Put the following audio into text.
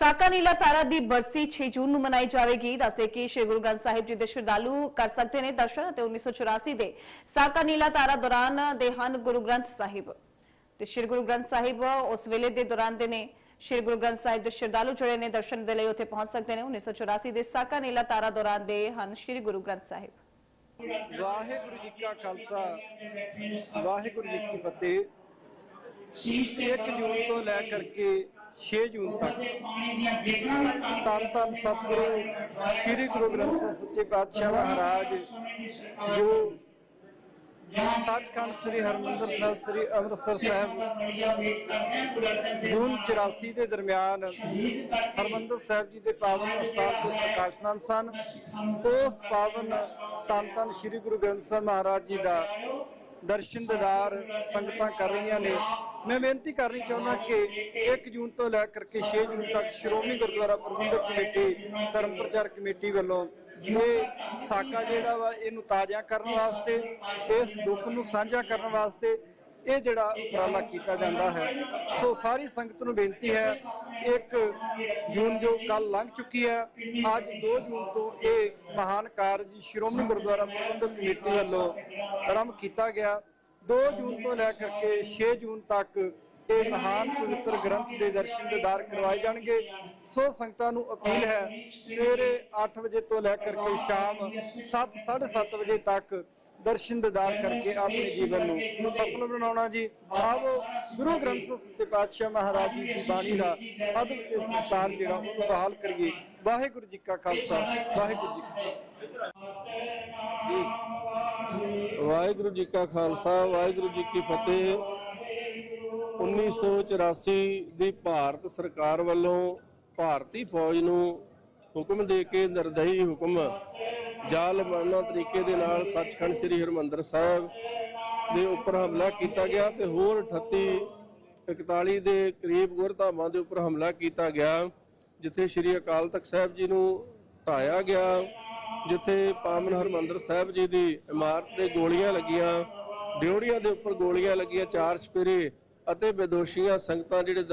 ਸਾਕਾ ਨੀਲਾ ਤਾਰਾ ਦੀ ਬਰਸੀ 6 ਜੂਨ ਨੂੰ ਮਨਾਈ ਜਾਵੇਗੀ। ਦੱਸਦੇ ਕਿ ਸ਼੍ਰੀ ਗੁਰੂ ਗ੍ਰੰਥ ਸਾਹਿਬ ਜੀ ਦੇ ਸ਼ਰਧਾਲੂ ਕਰ ਸਕਦੇ ਨੇ ਦਰਸ਼ਨ ਅਤੇ 1984 ਦੇ ਸਾਕਾ ਨੀਲਾ ਤਾਰਾ ਦੌਰਾਨ ਦੇ ਹਨ ਗੁਰੂ ਗ੍ਰੰਥ ਸਾਹਿਬ। ਤੇ ਸ਼੍ਰੀ ਗੁਰੂ ਗ੍ਰੰਥ ਸਾਹਿਬ ਉਸ ਵੇਲੇ ਦੇ ਦੌਰਾਨ ਦੇ ਨੇ। ਸ਼੍ਰੀ ਗੁਰੂ ਗ੍ਰੰਥ ਸਾਹਿਬ ਦੇ ਸ਼ਰਧਾਲੂ ਜਿਹੜੇ ਨੇ, ਦਰਸ਼ਨ ਦੇ ਲਈ ਉੱਥੇ ਪਹੁੰਚ ਸਕਦੇ ਨੇ। 1984 ਦੇ ਸਾਕਾ ਨੀਲਾ ਤਾਰਾ ਦੌਰਾਨ ਦੇ ਹਨ ਸ਼੍ਰੀ ਗੁਰੂ ਗ੍ਰੰਥ ਸਾਹਿਬ। ਵਾਹਿਗੁਰੂ ਜੀ ਕਾ ਖਾਲਸਾ, ਵਾਹਿਗੁਰੂ ਜੀ ਕੀ ਫਤਿਹ। 1 ਜੂਨ ਤੋਂ ਲੈ ਕਰਕੇ 6 ਜੂਨ ਤੱਕ ਧੰਨ ਧੰਨ ਸਤਿਗੁਰੂ ਸ੍ਰੀ ਗੁਰੂ ਗ੍ਰੰਥ ਸਾਹਿਬ ਸੱਚੇ ਪਾਤਸ਼ਾਹ ਮਹਾਰਾਜ, ਜੋ ਸੱਚਖੰਡ ਸ੍ਰੀ ਹਰਮੰਦਰ ਸਾਹਿਬ, ਸ੍ਰੀ ਅੰਮ੍ਰਿਤਸਰ ਸਾਹਿਬ, ਜੂਨ 84 ਦੇ ਦਰਮਿਆਨ ਹਰਮੰਦਰ ਸਾਹਿਬ ਜੀ ਦੇ ਪਾਵਨ ਅਸਥਾਨ ਤੇ ਪ੍ਰਕਾਸ਼ਮਾਨ ਸਨ। ਉਸ ਪਾਵਨ ਧੰਨ ਧੰਨ ਸ੍ਰੀ ਗੁਰੂ ਗ੍ਰੰਥ ਸਾਹਿਬ ਮਹਾਰਾਜ ਜੀ ਦਾ ਦਰਸ਼ਨ ਦਿਦਾਰ ਸੰਗਤਾਂ ਕਰ ਰਹੀਆਂ ਨੇ। ਮੈਂ ਬੇਨਤੀ ਕਰਨੀ ਚਾਹੁੰਦਾ ਕਿ 1 ਜੂਨ ਤੋਂ ਲੈ ਕਰਕੇ 6 ਜੂਨ ਤੱਕ ਸ਼੍ਰੋਮਣੀ ਗੁਰਦੁਆਰਾ ਪ੍ਰਬੰਧਕ ਕਮੇਟੀ, ਧਰਮ ਪ੍ਰਚਾਰ ਕਮੇਟੀ ਵੱਲੋਂ ਇਹ ਸਾਕਾ ਜਿਹੜਾ ਵਾ, ਇਹਨੂੰ ਤਾਜ਼ਾ ਕਰਨ ਵਾਸਤੇ, ਇਸ ਦੁੱਖ ਨੂੰ ਸਾਂਝਾ ਕਰਨ ਵਾਸਤੇ ਇਹ ਜਿਹੜਾ ਉਪਰਾਲਾ ਕੀਤਾ ਜਾਂਦਾ ਹੈ। ਸੋ ਸਾਰੀ ਸੰਗਤ ਨੂੰ ਬੇਨਤੀ ਹੈ 1 ਜੂਨ ਜੋ ਕੱਲ ਲੰਘ ਚੁੱਕੀ ਹੈ, ਅੱਜ 2 ਜੂਨ ਤੋਂ ਇਹ ਮਹਾਨ ਕਾਰਜ ਸ਼੍ਰੋਮਣੀ ਗੁਰਦੁਆਰਾ ਪ੍ਰਬੰਧਕ ਕਮੇਟੀ ਵੱਲੋਂ ਆਰੰਭ ਕੀਤਾ ਗਿਆ। 2 ਜੂਨ ਤੋਂ ਲੈ ਕਰਕੇ 6 ਜੂਨ ਤੱਕ ਇਹ ਮਹਾਨ ਪਵਿੱਤਰ ਗ੍ਰੰਥ ਦੇ ਦਰਸ਼ਨ ਦਿਦਾਰ ਕਰਵਾਏ ਜਾਣਗੇ। ਸੋ ਸੰਗਤਾਂ ਨੂੰ ਅਪੀਲ ਹੈ, ਸਵੇਰੇ 8 ਵਜੇ ਤੋਂ ਲੈ ਕਰਕੇ ਸ਼ਾਮ 7 7:30 ਵਜੇ ਤੱਕ ਦਰਸ਼ਨ ਦਿਦਾਰ ਕਰਕੇ ਆਪਣੇ ਜੀਵਨ ਨੂੰ ਸਫਲ ਬਣਾਉਣਾ ਜੀ। ਆਵੋ ਗੁਰੂ ਗ੍ਰੰਥ ਸਾਹਿਬ ਸੱਚੇ ਪਾਤਸ਼ਾਹ ਮਹਾਰਾਜ ਜੀ ਦੀ ਬਾਣੀ ਦਾ ਅਦਬ ਤੇ ਸਤਿਕਾਰ ਜਿਹੜਾ ਉਹਨੂੰ ਬਹਾਲ ਕਰੀਏ। ਵਾਹਿਗੁਰੂ ਜੀ ਕਾ ਖਾਲਸਾ, ਵਾਹਿਗੁਰੂ ਜੀ ਕੀ ਫਤਿਹ। ਵਾਹਿਗੁਰੂ ਜੀ ਕਾ ਖਾਲਸਾ, ਵਾਹਿਗੁਰੂ ਜੀ ਕੀ ਫਤਿਹ। 1984 ਦੀ ਭਾਰਤ ਸਰਕਾਰ ਵੱਲੋਂ ਭਾਰਤੀ ਫੌਜ ਨੂੰ ਹੁਕਮ ਦੇ ਕੇ ਨਿਰਦਈ ਹੁਕਮ, ਜ਼ਾਲਮਾਨਾ ਤਰੀਕੇ ਦੇ ਨਾਲ ਸੱਚਖੰਡ ਸ੍ਰੀ ਹਰਮੰਦਰ ਸਾਹਿਬ ਦੇ ਉੱਪਰ ਹਮਲਾ ਕੀਤਾ ਗਿਆ ਤੇ ਹੋਰ 38 41 ਦੇ ਕਰੀਬ ਗੁਰਧਾਮਾਂ ਦੇ ਉੱਪਰ ਹਮਲਾ ਕੀਤਾ ਗਿਆ, ਜਿੱਥੇ ਸ੍ਰੀ ਅਕਾਲ ਤਖਤ ਸਾਹਿਬ ਜੀ ਨੂੰ ਢਾਇਆ ਗਿਆ। ਜਿੱਥੇ ਪਾਵਨ ਹਰਮੰਦਰ ਸਾਹਿਬ ਜੀ ਦੀ ਇਮਾਰਤ ਤੇ ਗੋਲੀਆਂ ਲੱਗੀਆਂ ਡਿਉੜੀਆਂ ਦੇ ਉੱਪਰ ਗੋਲੀਆਂ ਲੱਗੀਆਂ, ਚਾਰ ਛਪੇਰੇ ਅਤੇ ਬੇਦੋਸ਼ੀਆਂ, ਸੰਗਤਾਂ ਜਿਹੜੇ ਦਰ-